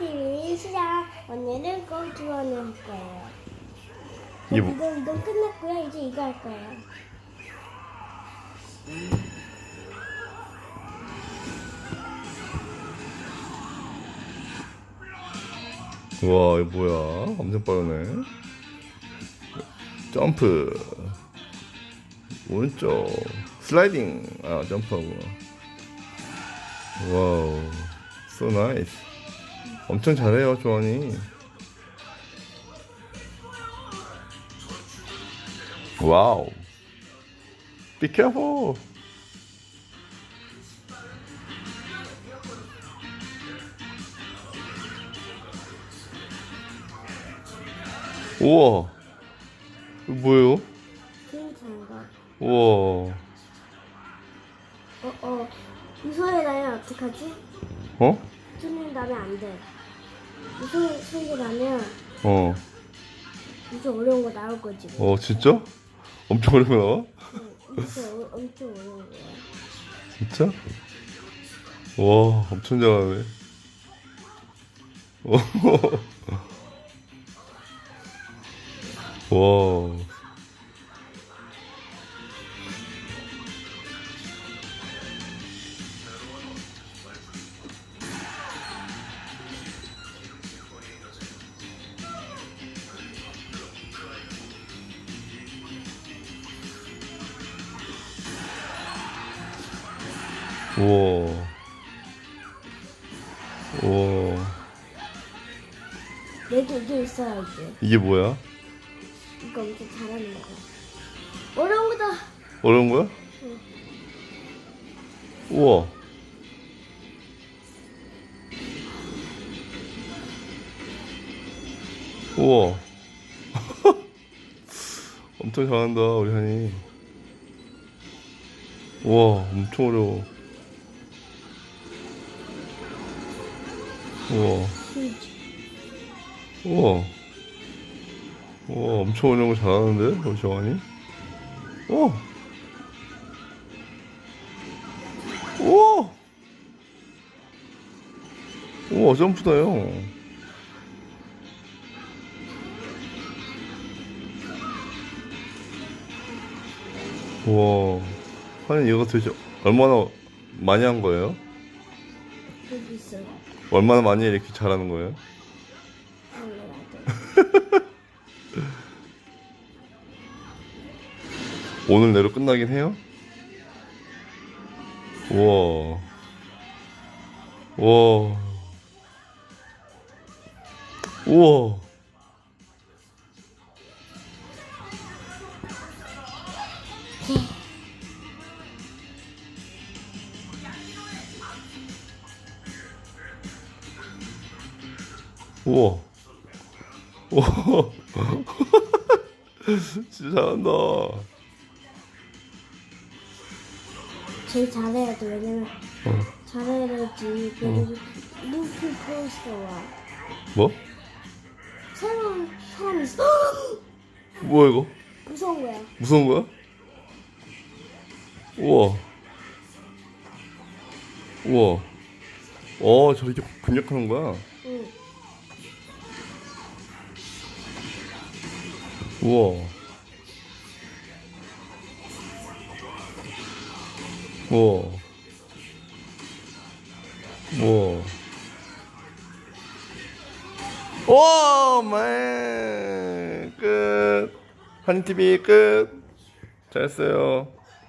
한이TV 시작. 오늘은 꽁투원을 할 거예요. 이게 뭐- 이건, 이건 끝났고요. 이제 이거 할 거예요. 와, 이거 뭐야? 엄청 빠르네. 점프. 오른쪽. 슬라이딩. 아, 점프하고. 와우. So nice. 엄청 잘해요, 조원이. 와우. Careful. 우와. 이거 뭐예요? 비행장가. 우와. 어, 어. 이 소리 나면 어떡하지? 어? 소리 나면 안 돼. 소리 나면 어. 이제 어려운 거 나올 거지. 어, 진짜? 엄청 어려운 거 나와? 응, 어, 엄청 어려운 거야. 진짜? 와, 엄청 잘하네. 와. 우와. 우와. 얘도 이게 있어야 돼. 이게 뭐야? 이거 엄청 잘하는 거. 어려운 거다. 어려운 거야? 응. 우와. 우와. 엄청 잘한다, 우리 한이. 우와, 엄청 어려워. 우와. 우와. 우와, 엄청 거 잘하는데, 우리 정환이? 우와. 우와. 우와, 점프다요. 우와. 아니, 이거 도대체 얼마나 많이 한 거예요? 있어. 얼마나 많이 이렇게 잘하는 거예요? 오늘 내로 끝나긴 해요? 우와. 우와. 우와. 우와. 우와. 진짜 잘한다. 제일 잘해야 돼. 왜냐면 어. 잘해야 되지. 그리고 루피 프로스터와 뭐? 새로운 사람이 있어. 뭐야 이거? 무서운 거야. 무서운 거야? 우와. 우와. 어, 저렇게 근력하는 거야? 우와. 우와. 우와. 와, 맨. 끝. 한이TV 끝. 잘했어요.